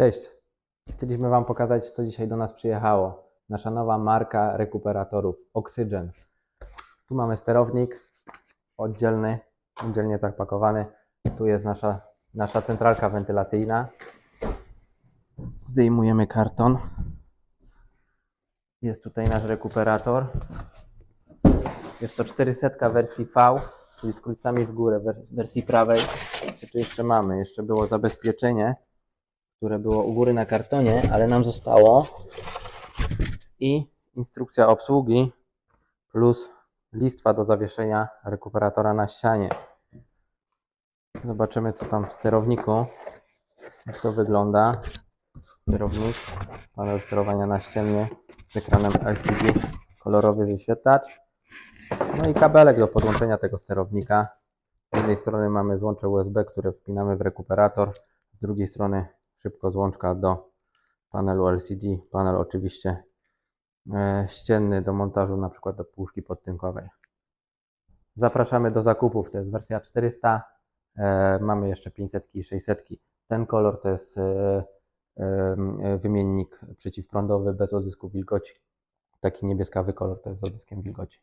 Cześć. Chcieliśmy Wam pokazać, co dzisiaj do nas przyjechało. Nasza nowa marka rekuperatorów Oxygen. Tu mamy sterownik oddzielny, oddzielnie zapakowany. Tu jest nasza, nasza centralka wentylacyjna. Zdejmujemy karton. Jest tutaj nasz rekuperator. Jest to 400 wersji V, czyli z krótcami w górę, wers- wersji prawej. Co tu jeszcze mamy? Jeszcze było zabezpieczenie które było u góry na kartonie, ale nam zostało. I instrukcja obsługi plus listwa do zawieszenia rekuperatora na ścianie. Zobaczymy, co tam w sterowniku. Jak to wygląda. Sterownik, panel sterowania naścienny z ekranem LCD, kolorowy wyświetlacz. No i kabelek do podłączenia tego sterownika. Z jednej strony mamy złącze USB, które wpinamy w rekuperator, z drugiej strony szybko złączka do panelu LCD. Panel oczywiście e, ścienny do montażu na przykład do puszki podtynkowej. Zapraszamy do zakupów. To jest wersja 400. E, mamy jeszcze 500 i 600. Ten kolor to jest e, wymiennik przeciwprądowy bez odzysku wilgoci. Taki niebieskawy kolor to jest z odzyskiem wilgoci.